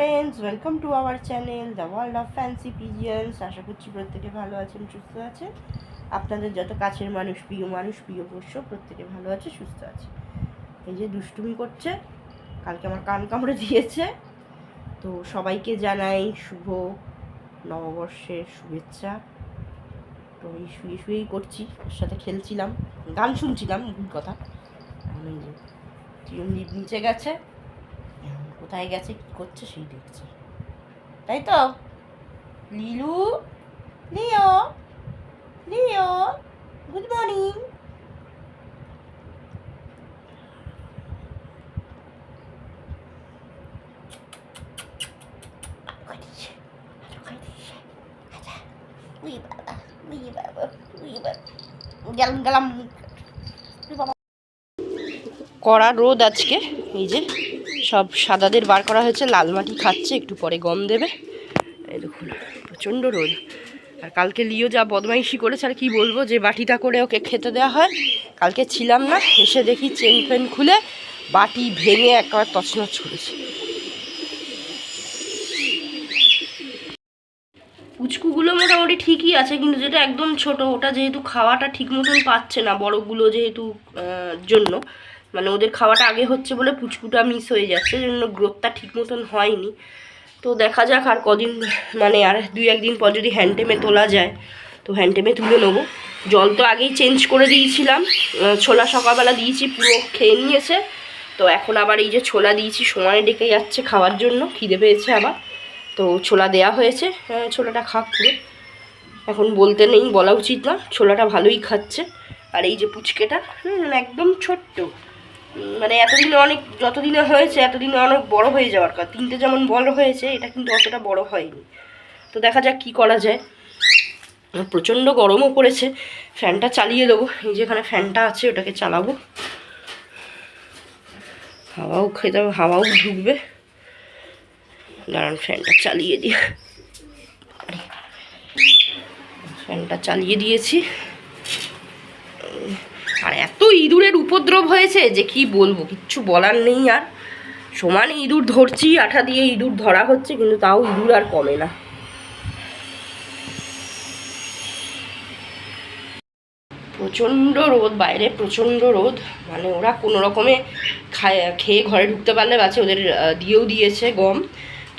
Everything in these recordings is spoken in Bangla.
Friends welcome to our channel the world of fancy pigeons আশা করছি প্রত্যেকে ভালো আছেন, সুস্থ আছেন। আপনাদের যত কাছের মানুষ, প্রিয় মানুষ, প্রিয় পোষ্য, প্রত্যেকে ভালো আছে, সুস্থ আছে। এই যে দুষ্টুমি করছে, কালকে আমার কান কামড়ে দিয়েছে। তো সবাইকে জানাই শুভ নববর্ষের শুভেচ্ছা। তো এই শুয়ে শুয়েই করছি ওর সাথে খেলছিলাম, গান শুনছিলাম, ভুল কথা। এখন এই যে নিচে গেছে কোথায় গেছে, কি করছে সেই দেখছে। তাই তো? লিলু লিও লিও গুড মর্নিং গেলাম গেলাম কড়া রোদ আজকে, এই যে। সব সাদাদের বার করা হয়েছে, লাল মাটি খাচ্ছে, একটু পরে গম দেবে। এই দেখুন, প্রচণ্ড রোদ। আর কালকে লিও যা বদমাইশি করেছে, আর কি বলব, যে বাটিটা করে ওকে খেতে দেওয়া হয়, কালকে ছিলাম না, এসে দেখি চেন ফেন খুলে বাটি ভেঙে একবার তছনছ করেছে। পুচকুগুলো মোটামুটি ঠিকই আছে, কিন্তু যেটা একদম ছোট, ওটা যেহেতু খাওয়াটা ঠিক মতন পাচ্ছে না বড়গুলো যেহেতু জন্য মানে ওদের খাওয়াটা আগে হচ্ছে বলে পুচকুটা মিস হয়ে যাচ্ছে জন্য গ্রোথটা ঠিক মতন হয়নি। তো দেখা যাক আর কদিন মানে আর দুই একদিন পর যদি হ্যান্ডটেমে তোলা যায় তো হ্যান্ডটেমে তুলে নেব। জল তো আগেই চেঞ্জ করে দিয়েছিলাম ছোলা সকালবেলা দিয়েছি পুরো খেয়ে নিয়েছে। তো এখন আবার এই যে ছোলা দিয়েছি সময় ডেকে যাচ্ছে খাওয়ার জন্য খিদে পেয়েছে আবার। তো ছোলা দেয়া হয়েছে হ্যাঁ, ছোলাটা খাক পুরো। এখন বলতে নেই বলা উচিত না ছোলাটা ভালোই খাচ্ছে। আর এই যে পুচকেটা একদম ছোট্ট। মানে এতদিনে অনেক, যতদিনে হয়েছে, এতদিনে অনেক বড় হয়ে যাওয়ার কথা। তিনটে যেমন বড় হয়েছে, এটা কিন্তু অতটা বড় হয়নি। তো দেখা যাক কি করা যায়। প্রচণ্ড গরমও পড়েছে। ফ্যানটা চালিয়ে দেবো। এই যে এখানে ফ্যানটা আছে, ওটাকে চালাবো। হাওয়াও খেতে হবে, হাওয়াও ঢুকবে। দাঁড়ান, ফ্যানটা চালিয়ে দিয়ে ফ্যানটা চালিয়ে দিয়েছি। আর এত ইঁদুরের উপদ্রব হয়েছে যে কি বলব, কিচ্ছু বলার নেই আর। সমান ইঁদুর ধরছি, আঠা দিয়ে ইঁদুর ধরা হচ্ছে, কিন্তু তাও ইঁদুর আর কমে না। প্রচণ্ড রোদ, বাইরে প্রচণ্ড রোদ। মানে ওরা কোনো রকমে খায়, খেয়ে ঘরে ঢুকতে পারলে বাঁচে, ওদের দিয়েও দিয়েছে গম।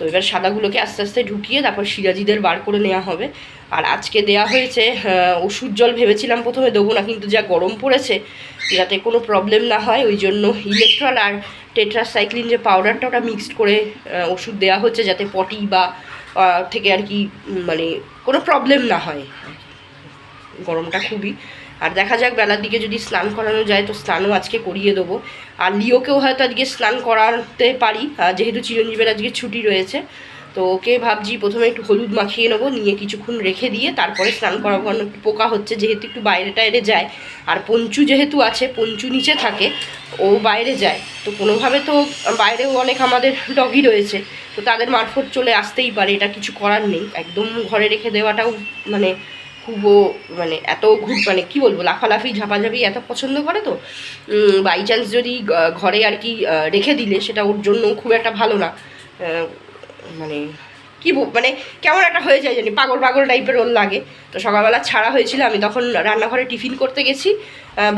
তো এবার সাদাগুলোকে আস্তে আস্তে ঢুকিয়ে তারপর সিরাজিদের বার করে নেওয়া হবে। আর আজকে দেয়া হয়েছে ওষুধ জল ভেবেছিলাম প্রথমে দেবো না, কিন্তু যা গরম পড়েছে যাতে কোনো প্রবলেম না হয়, ওই জন্য ইলেকট্রল আর টেট্রাসাইক্লিন যে পাউডারটা ওটা মিক্সড করে ওষুধ দেওয়া হচ্ছে যাতে পটি বা থেকে আর কি মানে কোনো প্রবলেম না হয়। গরমটা খুবই। আর দেখা যাক, বেলার দিকে যদি স্নান করানো যায় তো স্নানও আজকে করিয়ে দেবো। আর লিওকেও হয়তো আজকে স্নান করাতে পারি যেহেতু চিরঞ্জীবের আজকে ছুটি রয়েছে, তো ওকে ভাবছি প্রথমে একটু হলুদ মাখিয়ে নেব, নিয়ে কিছুক্ষণ রেখে দিয়ে তারপরে স্নান করাবো, কারণ একটু পোকা হচ্ছে, যেহেতু একটু বাইরে টাইরে যায়। আর পঞ্চু যেহেতু আছে, পঞ্চু নিচে থাকে, ও বাইরে যায়, তো কোনোভাবে তো বাইরেও অনেক আমাদের ডগি রয়েছে, তো তাদের মারফত চলে আসতেই পারে, এটা কিছু করার নেই। একদম ঘরে রেখে দেওয়াটাও মানে খুব ও মানে এত ঘুর মানে কী বলব, লাফালাফি, ঝাপাঝাপি এত পছন্দ করে তো? বাই চান্স যদি ঘরে আর কি রেখে দিলে সেটা ওর জন্য খুব একটা ভালো না। মানে কি মানে কেমন একটা হয়ে যায় জানি, পাগল পাগল টাইপের ওর লাগে। তো সকালবেলা ছাড়া হয়েছিল, আমি তখন রান্নাঘরে টিফিন করতে গেছি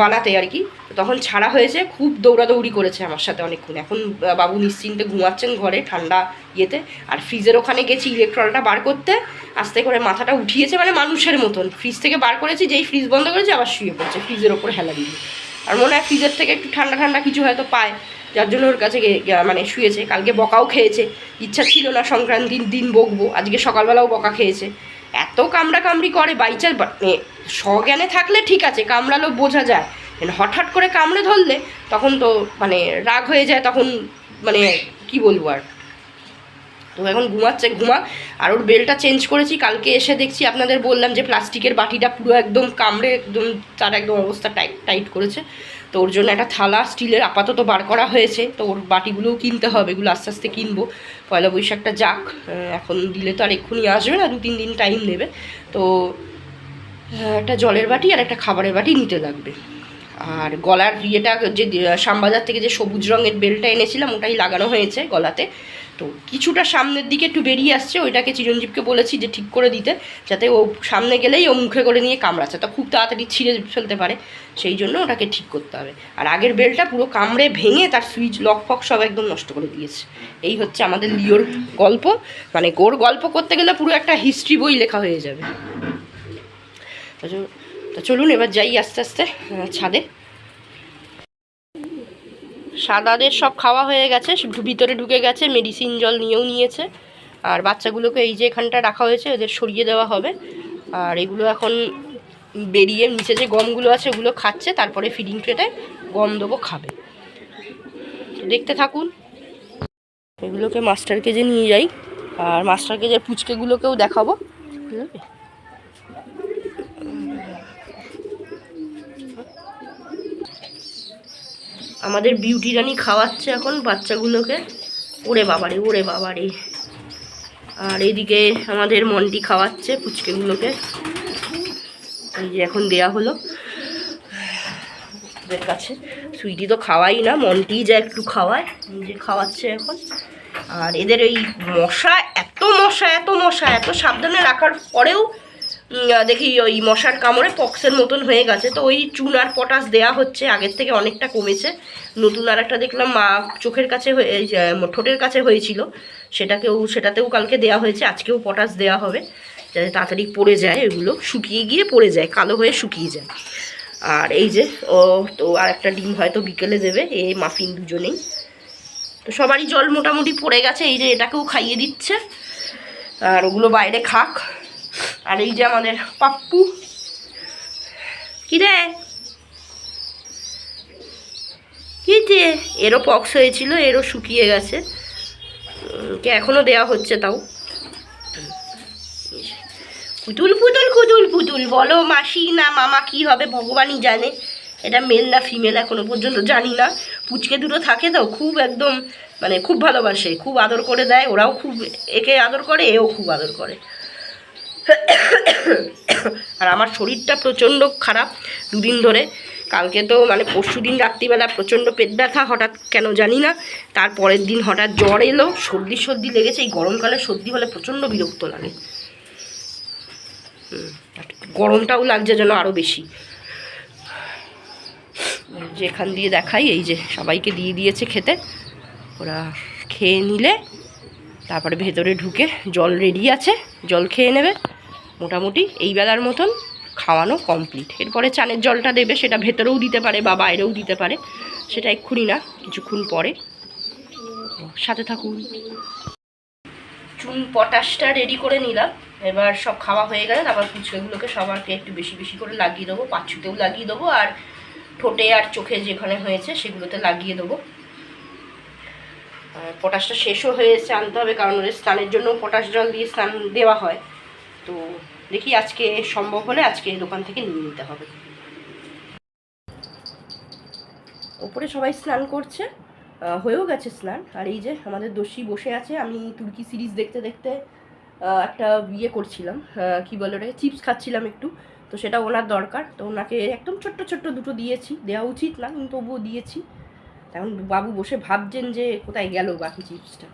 বানাতে আর কি। তখন ছাড়া হয়েছে, খুব দৌড়াদৌড়ি করেছে আমার সাথে অনেকক্ষণ। এখন বাবু নিশ্চিন্তে ঘুমাচ্ছেন ঘরে, ঠান্ডা ইয়েতে। আর ফ্রিজের ওখানে গেছি ইলেকট্রলটা বার করতে, আস্তে করে মাথাটা উঠিয়েছে মানে মানুষের মতন। ফ্রিজ থেকে বার করেছি, যেই ফ্রিজ বন্ধ করেছি, আবার শুয়ে পড়ছে ফ্রিজের ওপর হেলা দিয়ে। আর মনে হয় ফ্রিজের থেকে একটু ঠান্ডা ঠান্ডা কিছু হয়তো পায়। যার জন্য ওর কাছে মানে শুয়েছে। কালকে বকাও খেয়েছে। ইচ্ছা ছিল না সংক্রান্তির দিন বকবো। আজকে সকালবেলাও বকা খেয়েছে। এত কামড়া কামড়ি করে বাইচার সজ্ঞানে থাকলে ঠিক আছে কামড়ালেও বোঝা যায়। মানে হঠাৎ করে কামড়ে ধরলে, তখন তো মানে রাগ হয়ে যায়, তখন মানে কি বলব আর? তো এখন ঘুমাচ্ছে, ঘুমা। আর ওর বেলটা চেঞ্জ করেছি। কালকে এসে দেখছি আপনাদের বললাম যে প্লাস্টিকের বাটিটা পুরো একদম কামড়ে একদম, তার একদম অবস্থা টাইট টাইট করেছে। তো ওর জন্য একটা থালা স্টিলের আপাতত বার করা হয়েছে। তো ওর বাটিগুলোও কিনতে হবে, এগুলো আস্তে আস্তে কিনবো। পয়লা বৈশাখটা যাক এখন দিলে তো আর এক্ষুনি আসবে না দু তিন দিন টাইম নেবে। তো একটা জলের বাটি আর একটা খাবারের বাটি নিতে লাগবে। আর গলার ইয়েটা যে শ্যামবাজার থেকে যে সবুজ রঙের বেলটা এনেছিলাম, ওটাই লাগানো হয়েছে গলাতে। তো কিছুটা সামনের দিকে একটু বেরিয়ে আসছে, ওইটাকে চিরঞ্জীবকে বলেছি যে ঠিক করে দিতে, যাতে ও সামনে গেলেই ও মুখে করে নিয়ে কামড়াচ্ছে। তা খুব তাড়াতাড়ি ছিঁড়ে ফেলতে পারে, সেই জন্য ওটাকে ঠিক করতে হবে। আর আগের বেলটা পুরো কামড়ে ভেঙে তার সুইচ লক ফক সব একদম নষ্ট করে দিয়েছে। এই হচ্ছে আমাদের লিওর গল্প। মানে গোর গল্প করতে গেলে পুরো একটা হিস্ট্রি বই লেখা হয়ে যাবে। তো চলুন এবার যাই আস্তে আস্তে ছাদে। সাদাদের সব খাওয়া হয়ে গেছে ভিতরে ঢুকে গেছে মেডিসিন জল নিয়েও নিয়েছে। আর বাচ্চাগুলোকে এই যে এখানটা রাখা হয়েছে, ওদের সরিয়ে দেওয়া হবে। আর এগুলো এখন বেরিয়ে নিচে যে গমগুলো আছে, ওগুলো খাচ্ছে, তারপরে ফিডিং ট্রেতে গম দেবো, খাবে। দেখতে থাকুন। এগুলোকে মাস্টার কেজে নিয়ে যাই, আর মাস্টার কেজের পুচকেগুলোকেও দেখাবো। ঠিক আছে? আমাদের বিউটি রানী খাওয়াচ্ছে এখন বাচ্চাগুলোকে। ওরে বাবারে ওরে বাবারে। আর এদিকে আমাদের মন্টি খাওয়াচ্ছে পুচকেগুলোকে। এই যে এখন দেয়া হলো। ওদের কাছে। সুইটি তো খাওয়াই না, মন্টি যা একটু খাওয়ায়, নিজে খাওয়াচ্ছে এখন। আর এদের এই মশা, এত মশা এত মশা, এত সাবধানে রাখার পরেও দেখি ওই মশার কামড়ে পক্সের মতন হয়ে গেছে। তো ওই চুন আর পটাশ দেয়া হচ্ছে, আগের থেকে অনেকটা কমেছে। নতুন আর একটা দেখলাম, মা চোখের কাছে ঠোঁটের কাছে হয়েছিল। সেটাকেও, সেটাতেও কালকে দেয়া হয়েছে, আজকেও পটাশ দেওয়া হবে। যাতে তাড়াতাড়ি পড়ে যায় এগুলো, শুকিয়ে গিয়ে পড়ে যায়, কালো হয়ে শুকিয়ে যায়। আর এই যে, ও, তো আর একটা ডিম হয়তো বিকেলে দেবে এই মাফিন দুজনেই। তো সবারই জল মোটামুটি পড়ে গেছে, এই যে এটাকেও খাইয়ে দিচ্ছে। আর ওগুলো বাইরে খাক আর এই যে আমাদের পাপ্পু। কি রে কি যে এরও পক্স হয়েছিল এরও শুকিয়ে গেছে। উম, কে এখনও দেয়া হচ্ছে তাও। পুতুল পুতুল কুতুল পুতুল বলো মাসি না মামা কি হবে ভগবানই জানে। এটা মেল না ফিমেল এখনও পর্যন্ত জানি না। পুচকে দুটো থাকে তো খুব একদম মানে খুব ভালোবাসে খুব আদর করে দেয় ওরাও খুব একে আদর করে এও খুব আদর করে। আর আমার শরীরটা প্রচণ্ড খারাপ দুদিন ধরে। কালকে তো মানে পরশু দিন রাত্রিবেলা প্রচণ্ড পেট ব্যথা, হঠাৎ কেন জানি না। তার পরের দিন হঠাৎ জ্বর এলো, সর্দি সর্দি লেগেছে, এই গরমকালে সর্দি হলে প্রচণ্ড বিরক্ত লাগে। গরমটাও লাগছে যেন আরও বেশি। যেখান দিয়ে দেখাই, এই যে সবাইকে দিয়ে দিয়েছে খেতে। ওরা খেয়ে নিলে, তারপরে ভেতরে ঢুকে জল রেডি আছে, জল খেয়ে নেবে। মোটামুটি এই বেলার মতন খাওয়ানো কমপ্লিট এরপরে চানের জলটা দেবে, সেটা ভেতরেও দিতে পারে বা বাইরেও দিতে পারে, সেটা এক্ষুনি না, কিছুক্ষণ পরে। সাথে থাকুন। চুন পটাশটা রেডি করে নিলাম। এবার সব খাওয়া হয়ে গেলে তারপর ফুচকাগুলোকে সবারকে একটু বেশি বেশি করে লাগিয়ে দেবো, পাঁচুতেও লাগিয়ে দেবো, আর ঠোঁটে আর চোখে যেখানে হয়েছে সেগুলোতে লাগিয়ে দেবো। পটাশটা শেষও হয়েছে আনতে হবে, কারণ ওদের স্নানের জন্য পটাশ জল দিয়ে স্নান দেওয়া হয়। দেখি আজকে সম্ভব হলে আজকে দোকান থেকে নিয়ে নিতে হবে। ওপরে সবাই স্নান করছে হয়েও গেছে স্নান। আর এই যে আমাদের দোষী বসে আছে, আমি তুর্কি সিরিজ দেখতে দেখতে একটা ইয়ে করছিলাম কি বলে ওটাকে, চিপস খাচ্ছিলাম একটু। তো সেটা ওনার দরকার, তো ওনাকে একদম ছোট্ট ছোট্ট দুটো দিয়েছি। দেওয়া উচিত না, কিন্তু তবুও দিয়েছি। এখন বাবু বসে ভাবছেন যে কোথায় গেল বাকি চিপসটা।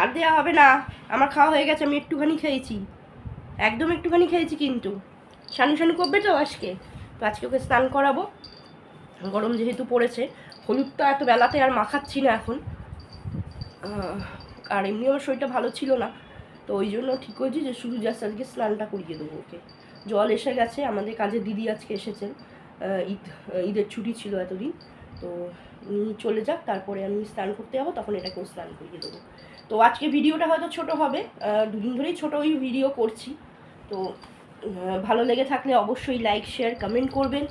আর দেওয়া হবে না, আমার খাওয়া হয়ে গেছে, আমি একটুখানি খেয়েছি। একদম একটুখানি খেয়েছি কিন্তু। শানু শানু করবে তো আজকে? তো আজকে ওকে স্নান করাবো। গরম যেহেতু পড়েছে হলুদটা এত বেলাতে আর মাখাচ্ছি না এখন। আর এমনি আমার শরীরটা ভালো ছিল না। তো ওই জন্য ঠিক করেছি যে শুধু জাস্ট আজকে স্নানটা করিয়ে দেবো ওকে। জল এসে গেছে, আমাদের কাজে দিদি আজকে এসেছেন। ঈদ, ঈদের ছুটি ছিল এতদিন। তো চলে যাক, তারপরে আমি স্নান করতে যাব, তখন এটাকেও স্নান করিয়ে দেবো। তো আজকে ভিডিওটা হয়তো ছোট হবে দুদিন ধরেই ছোটো ওই ভিডিও করছি। তো ভালো লেগে থাকলে অবশ্যই লাইক শেয়ার কমেন্ট করবেন।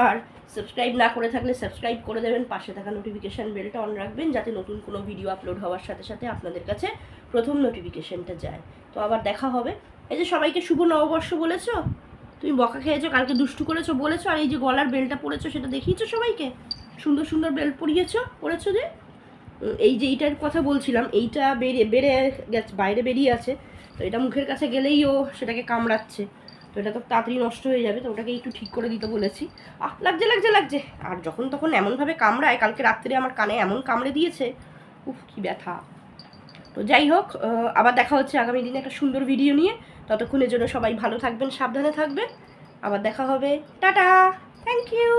আর সাবস্ক্রাইব না করে থাকলে সাবস্ক্রাইব করে দেবেন। পাশে থাকা নোটিফিকেশান বেলটা অন রাখবেন যাতে নতুন কোনো ভিডিও আপলোড হওয়ার সাথে সাথে আপনাদের কাছে প্রথম নোটিফিকেশানটা যায়। তো আবার দেখা হবে। এই যে সবাইকে শুভ নববর্ষ বলেছ? তুমি বকা খেয়েছো, কালকে দুষ্টু করেছ বলেছ, আর এই যে গলার বেলটা পরেছো সেটা দেখিয়েছো সবাইকে? সুন্দর সুন্দর বেল পরিয়েছো পরেছো যে? এই যে এইটার কথা বলছিলাম, এইটা বেরিয়ে বেড়ে গেছে, বাইরে বেরিয়ে আছে, তো এটা মুখের কাছে গেলেই ও সেটাকে কামড়াচ্ছে। তো এটা তো তাড়াতাড়ি নষ্ট হয়ে যাবে, তো ওটাকে একটু ঠিক করে দিতে বলেছি। আহ, লাগছে লাগছে লাগছে। আর যখন তখন এমনভাবে কামড়ায়, কালকে রাত্রে আমার কানে এমন কামড়ে দিয়েছে, উফ, কি ব্যথা। তো যাই হোক আবার দেখা হচ্ছে আগামী দিনে একটা সুন্দর ভিডিও নিয়ে। ততক্ষণের জন্য সবাই ভালো থাকবেন, সাবধানে থাকবেন। আবার দেখা হবে। টাটা! Thank you